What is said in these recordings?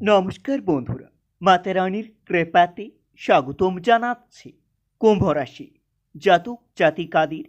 নমস্কার বন্ধুরা, মাতা রানীর কৃপাতে স্বাগতম জানাচ্ছি কুম্ভ রাশি জাতক জাতিকাদের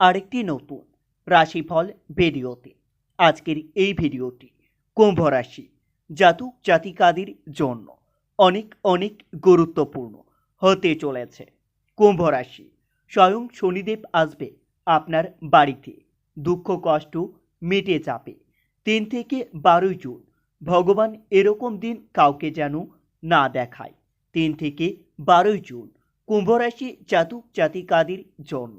আরেকটি নতুন রাশিফল ভিডিওতে। আজকের এই ভিডিওটি কুম্ভ রাশি জাতক জাতিকাদের জন্য অনেক অনেক গুরুত্বপূর্ণ হতে চলেছে। কুম্ভ রাশি স্বয়ং শনিদেব আসবে আপনার বাড়িতে। দুঃখ কষ্ট মিটে যাবে। তিন থেকে বারোই জুন ভগবান এরকম দিন কাউকে যেন না দেখায়। তিন থেকে বারোই জুন কুম্ভরাশি জাতক জাতিকাদের জন্য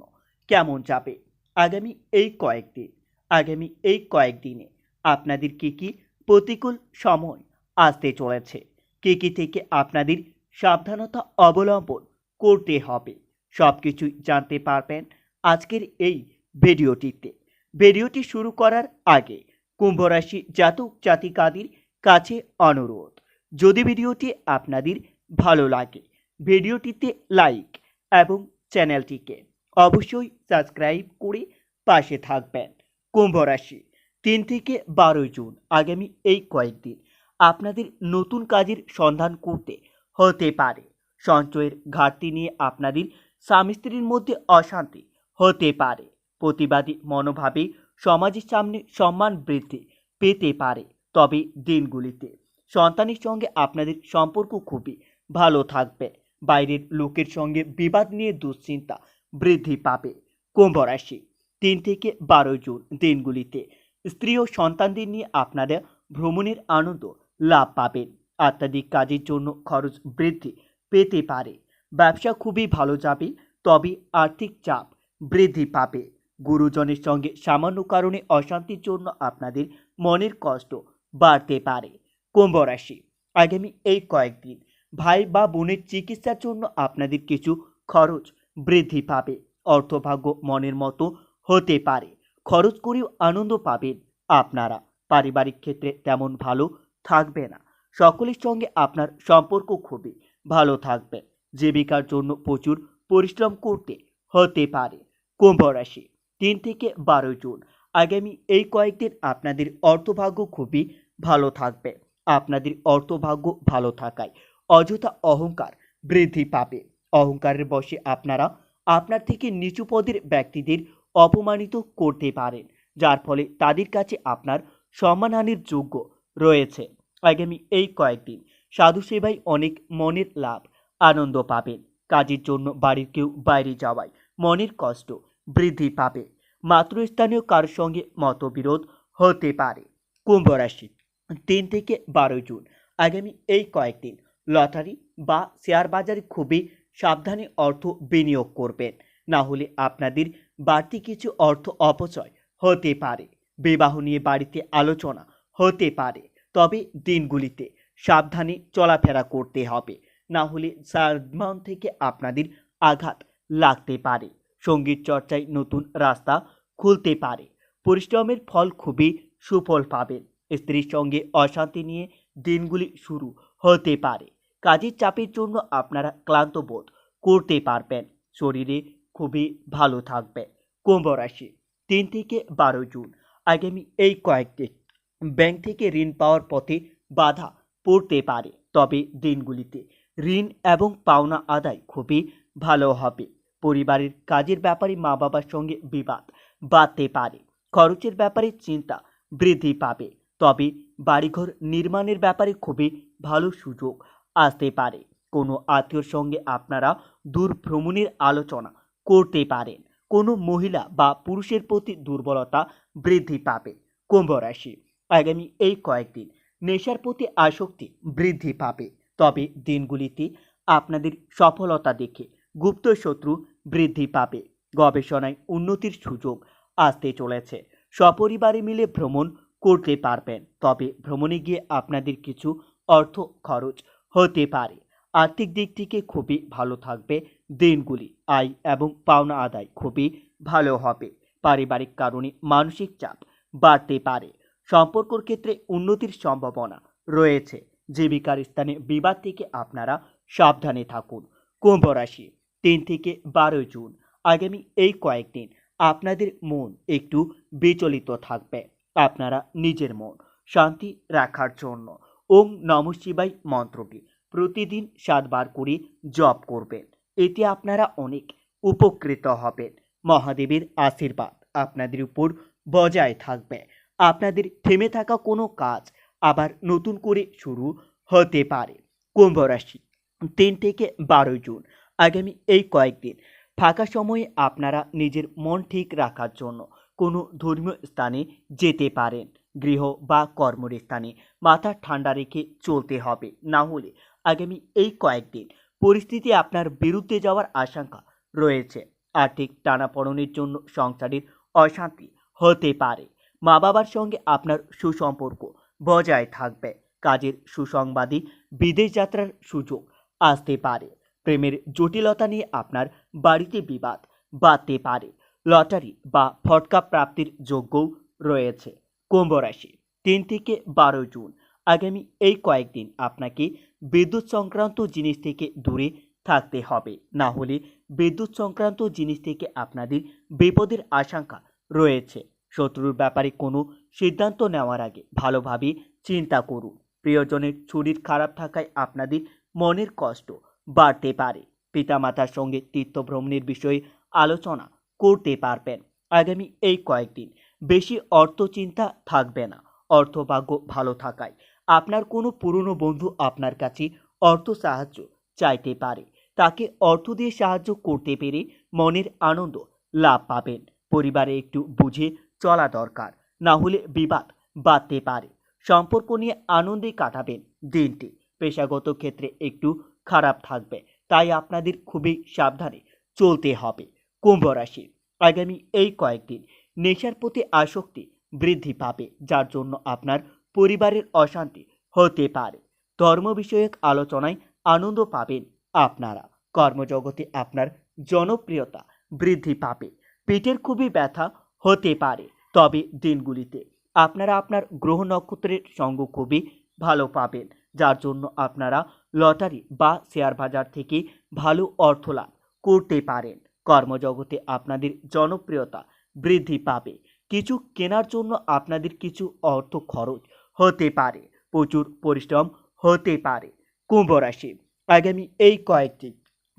কেমন যাবে? আগামী এই কয়েকদিন, আগামী এই কয়েকদিনে আপনাদের কী কী প্রতিকূল সময় আসতে চলেছে? কি কী থেকে আপনাদের সাবধানতা অবলম্বন করতে হবে? সব কিছুই জানতে পারবেন আজকের এই ভিডিওটিতে। ভিডিওটি শুরু করার আগে কুম্ভরাশি জাতক জাতিকাদের কাছে অনুরোধ। যদি ভিডিওটি আপনাদের ভালো লাগে, ভিডিওটিতে লাইক এবং চ্যানেলটিকে অবশ্যই সাবস্ক্রাইব করে পাশে থাকবেন। কুম্ভরাশি, তিন থেকে বারোই জুন আগামী এই কয়েকদিন আপনাদের নতুন কাজের সন্ধান করতে হতে পারে। সঞ্চয়ের ঘাটতি নিয়ে আপনাদের স্বামী স্ত্রীর মধ্যে অশান্তি হতে পারে। প্রতিবাদী মনোভাবে সমাজের সামনে সম্মান বৃদ্ধি পেতে পারে তবে দিনগুলিতে। সন্তানের সঙ্গে আপনাদের সম্পর্ক খুবই ভালো থাকবে। বাইরের লোকের সঙ্গে বিবাদ নিয়ে দুশ্চিন্তা বৃদ্ধি পাবে। কুম্ভ রাশি, তিন থেকে বারো জুন দিনগুলিতে স্ত্রী ও সন্তানদের নিয়ে আপনারা ভ্রমণের আনন্দ লাভ পাবেন। আত্মাধিক কাজের জন্য খরচ বৃদ্ধি পেতে পারে। ব্যবসা খুবই ভালো যাবে, তবে আর্থিক চাপ বৃদ্ধি পাবে। গুরুজনের সঙ্গে সামান্য কারণে অশান্তির জন্য আপনাদের মনের কষ্ট বাড়তে পারে। কুম্ভ রাশি, আগামী এই কয়েকদিন ভাই বা বোনের চিকিৎসার জন্য আপনাদের কিছু খরচ বৃদ্ধি পাবে। অর্থভাগ্য মনের মতো হতে পারে। খরচ করেও আনন্দ পাবেন আপনারা। পারিবারিক ক্ষেত্রে তেমন ভালো থাকবে না। সকলের সঙ্গে আপনার সম্পর্ক খুবই ভালো থাকবে। জীবিকার জন্য প্রচুর পরিশ্রম করতে হতে পারে। কুম্ভ রাশি তিন থেকে বারো জুন। আগামী এই কয়েকদিন আপনাদের অর্থভাগ্য খুবই ভালো থাকবে। আপনাদের অর্থভাগ্য ভালো থাকায় অযথা অহংকার বৃদ্ধি পাবে। অহংকারের বশে আপনারা আপনার থেকে নিচু পদের ব্যক্তিদের অপমানিত করতে পারেন, যার ফলে তাদের কাছে আপনার সম্মানহানির যোগ্য রয়েছে। আগামী এই কয়েকদিন সাধু সেবায় অনেক মনের লাভ, আনন্দ পাবেন। কাজের জন্য বাড়ির কেউ বাইরে যাওয়ায় মনের কষ্ট বৃদ্ধি পাবে। মাতৃস্থানীয় কারোর সঙ্গে মতবিরোধ হতে পারে। কুম্ভ রাশি, তিন থেকে বারো জুন। আগামী এই কয়েকদিন লটারি বা শেয়ার বাজারে খুবই সাবধানে অর্থ বিনিয়োগ করবেন। না হলে আপনাদের বাড়তি কিছু অর্থ অপচয় হতে পারে। বিবাহ নিয়ে বাড়িতে আলোচনা হতে পারে। তবে দিনগুলিতে সাবধানে চলাফেরা করতে হবে। না হলে সম্মান থেকে আপনাদের আঘাত লাগতে পারে। সংগীত চর্চায় নতুন রাস্তা খুলতে পারে। পরিশ্রমের ফল খুবই সুফল পাবেন। স্ত্রীর সঙ্গে অশান্তি নিয়ে দিনগুলি শুরু হতে পারে। কাজের চাপের জন্য আপনারা ক্লান্ত বোধ করতে পারবেন। শরীরে খুবই ভালো থাকবে। কুম্ভ রাশি, তিন থেকে বারো জুন। আগামী এই কয়েকদিন ব্যাংক থেকে ঋণ পাওয়ার পথে বাধা পড়তে পারে। তবে দিনগুলিতে ঋণ এবং পাওনা আদায় খুবই ভালো হবে। পরিবারের কাজের ব্যাপারে মা বাবার সঙ্গে বিবাদ বাড়তে পারে। খরচের ব্যাপারে চিন্তা বৃদ্ধি পাবে। তবে বাড়িঘর নির্মাণের ব্যাপারে খুবই ভালো সুযোগ আসতে পারে। কোনো আত্মীয়র সঙ্গে আপনারা দূর ভ্রমণের আলোচনা করতে পারেন। কোনো মহিলা বা পুরুষের প্রতি দুর্বলতা বৃদ্ধি পাবে। কুম্ভ রাশি, আগামী এই কয়েকদিন নেশার প্রতি আসক্তি বৃদ্ধি পাবে। তবে দিনগুলিতে আপনাদের সফলতা দেখে গুপ্ত শত্রু বৃদ্ধি পাবে। গবেষণায় উন্নতির সুযোগ আসতে চলেছে। সপরিবারে মিলে ভ্রমণ করতে পারবেন। তবে ভ্রমণে গিয়ে আপনাদের কিছু অর্থ খরচ হতে পারে। আর্থিক দিক থেকে খুবই ভালো থাকবে দিনগুলি। আয় এবং পাওনা আদায় খুবই ভালো হবে। পারিবারিক কারণে মানসিক চাপ বাড়তে পারে। সম্পর্কর ক্ষেত্রে উন্নতির সম্ভাবনা রয়েছে। জীবিকার স্থানে বিবাদ থেকে আপনারা সাবধানে থাকুন। কুম্ভ রাশি তিন থেকে বারো জুন। আগামী এই কয়েকদিন আপনাদের মন একটু বিচলিত থাকবে। আপনারা নিজের মন শান্তি রাখার জন্য ওম নম শিবাই মন্ত্রটি প্রতিদিন সাতবার করে জপ করবেন। এতে আপনারা অনেক উপকৃত হবেন। মহাদেবের আশীর্বাদ আপনাদের উপর বজায় থাকবে। আপনাদের থেমে থাকা কোনো কাজ আবার নতুন করে শুরু হতে পারে। কুম্ভ রাশি তিন থেকে বারোই জুন আগামী এই কয়েকদিন ফাঁকা সময়ে আপনারা নিজের মন ঠিক রাখার জন্য কোনো ধর্মীয় স্থানে যেতে পারেন। গৃহ বা কর্মের স্থানে মাথা ঠান্ডা রেখে চলতে হবে। না হলে আগামী এই কয়েকদিন পরিস্থিতি আপনার বিরুদ্ধে যাওয়ার আশঙ্কা রয়েছে। আর্থিক টানাপড়নের জন্য সংসারের অশান্তি হতে পারে। মা বাবার সঙ্গে আপনার সুসম্পর্ক বজায় থাকবে। কাজের সুসংবাদী বিদেশ যাত্রার সুযোগ আসতে পারে। প্রেমের জটিলতা নিয়ে আপনার বাড়িতে বিবাদ বাড়তে পারে। লটারি বা ফটকা প্রাপ্তির যোগ্যও রয়েছে। কুম্ভ রাশি, তিন থেকে বারো জুন। আগামী এই কয়েকদিন আপনাকে বিদ্যুৎ সংক্রান্ত জিনিস থেকে দূরে থাকতে হবে। না হলে বিদ্যুৎ সংক্রান্ত জিনিস থেকে আপনাদের বিপদের আশঙ্কা রয়েছে। শত্রুর ব্যাপারে কোনো সিদ্ধান্ত নেওয়ার আগে ভালোভাবে চিন্তা করুন। প্রিয়জনের শরীর খারাপ থাকায় আপনাদের মনের কষ্ট বাড়তে পারে। পিতামাতার সঙ্গে তীর্থভ্রমণের বিষয়ে আলোচনা করতে পারবেন আগামী এই কয়েকদিন। বেশি অর্থ চিন্তা থাকবে না। অর্থভাগ্য ভালো থাকায় আপনার কোনো পুরনো বন্ধু আপনার কাছে অর্থ সাহায্য চাইতে পারে। তাকে অর্থ দিয়ে সাহায্য করতে পেরে মনের আনন্দ লাভ পাবেন। পরিবারে একটু বুঝে চলা দরকার, না হলে বিবাদ বাড়তে পারে। সম্পর্ক নিয়ে আনন্দে কাটাবেন দিনটি। পেশাগত ক্ষেত্রে একটু খারাপ থাকবে। তাই আপনাদের খুবই সাবধানে চলতে হবে। কুম্ভ রাশি, আগামী এই কয়েকদিন নেশার প্রতি আসক্তি বৃদ্ধি পাবে, যার জন্য আপনার পরিবারের অশান্তি হতে পারে। ধর্ম বিষয়ক আলোচনায় আনন্দ পাবেন আপনারা। কর্মজগতে আপনার জনপ্রিয়তা বৃদ্ধি পাবে। পেটের খুবই ব্যথা হতে পারে। তবে দিনগুলিতে আপনারা আপনার গ্রহ নক্ষত্রের সঙ্গ খুবই ভালো পাবেন। যার জন্য আপনারা লটারি বা শেয়ার বাজার থেকে ভালো অর্থ লাভ করতে পারেন। কর্মজগতে আপনাদের জনপ্রিয়তা বৃদ্ধি পাবে। কিছু কেনার জন্য আপনাদের কিছু অর্থ খরচ হতে পারে। প্রচুর পরিশ্রম হতে পারে। কুম্ভ রাশি, আগামী এই কয়েকটি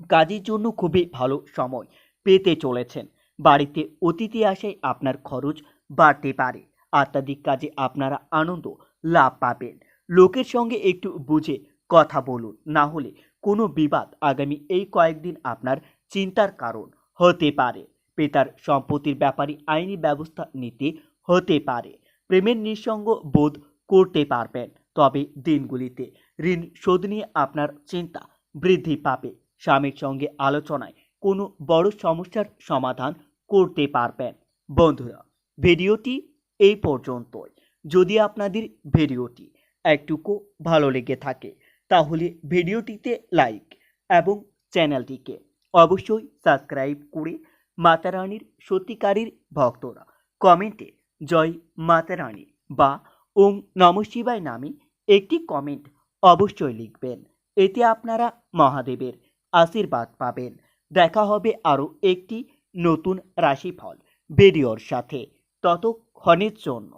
কাজের জন্য খুবই ভালো সময় পেতে চলেছেন। বাড়িতে অতিথি আসায় আপনার খরচ বাড়তে পারে। আত্মাধিক কাজে আপনারা আনন্দ লাভ পাবেন। লোকের সঙ্গে একটু বুঝে কথা বলুন। না হলে কোনো বিবাদ আগামী এই কয়েকদিন আপনার চিন্তার কারণ হতে পারে। পিতার সম্পত্তির ব্যাপারে আইনি ব্যবস্থা নিতে হতে পারে। প্রেমের নিঃসঙ্গ বোধ করতে পারবেন। তবে দিনগুলিতে ঋণ শোধ নিয়ে আপনার চিন্তা বৃদ্ধি পাবে। স্বামীর সঙ্গে আলোচনায় কোনো বড় সমস্যার সমাধান করতে পারবেন। বন্ধুরা, ভিডিওটি এই পর্যন্তই। যদি আপনাদের ভিডিওটি একটুকু ভালো লেগে থাকে। তাহলে ভিডিওটিতে লাইক এবং চ্যানেলটিকে অবশ্যই সাবস্ক্রাইব করে মাতারানির সত্যিকারীর ভক্তরা কমেন্টে জয় মাতারানী বা ওম নম শিবায় নামে একটি কমেন্ট অবশ্যই লিখবেন। এতে আপনারা মহাদেবের আশীর্বাদ পাবেন। দেখা হবে আরও একটি নতুন রাশিফল ভিডিওর সাথে। ততক্ষণের জন্য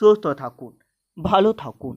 সুস্থ থাকুন, ভালো থাকুন।